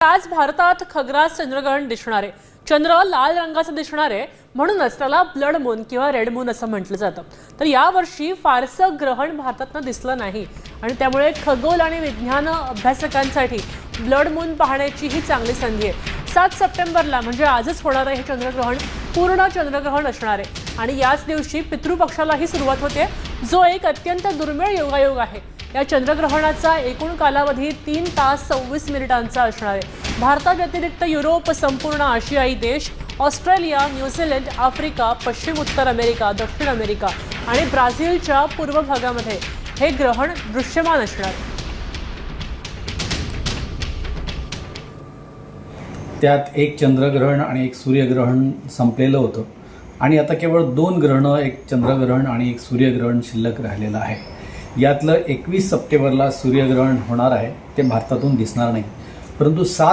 आज भारतात खग्रास चंद्रग्रहण दिसणार. आहे चंद्र लाल रंगाचं दिसणार आहे म्हणूनच त्याला ब्लड मून किंवा रेड मून असं म्हटलं जातं. तर यावर्षी फारसं ग्रहण भारतातनं दिसलं नाही. आणि त्यामुळे खगोल आणि विज्ञान अभ्यासकांसाठी ब्लड मून पाहण्याची ही चांगली संधी आहे. सात सप्टेंबरला म्हणजे आजच होणारं हे चंद्रग्रहण पूर्ण चंद्रग्रहण असणार आहे. आणि याच दिवशी पितृपक्षालाही सुरुवात होते. जो एक अत्यंत दुर्मिळ योगायोग आहे. या चंद्रग्रहणाचा एकूण कालावधी तीन तास सव्वीस मिनिटांचा असणार आहे. भारताव्यतिरिक्त युरोप संपूर्ण आशियाई देश ऑस्ट्रेलिया न्यूझीलंड आफ्रिका पश्चिम उत्तर अमेरिका दक्षिण अमेरिका आणि ब्राझीलच्या पूर्व भागामध्ये हे ग्रहण दृश्यमान असणार आहे. त्यात एक चंद्रग्रहण आणि एक सूर्यग्रहण संपलेलं होतं. आणि आता केवळ दोन ग्रहणं एक चंद्रग्रहण आणि एक सूर्यग्रहण शिल्लक राहिलेलं आहे. यातलं एकवीस सप्टेंबरला सूर्यग्रहण होणार आहे ते भारतातून दिसणार नाही. परंतु सात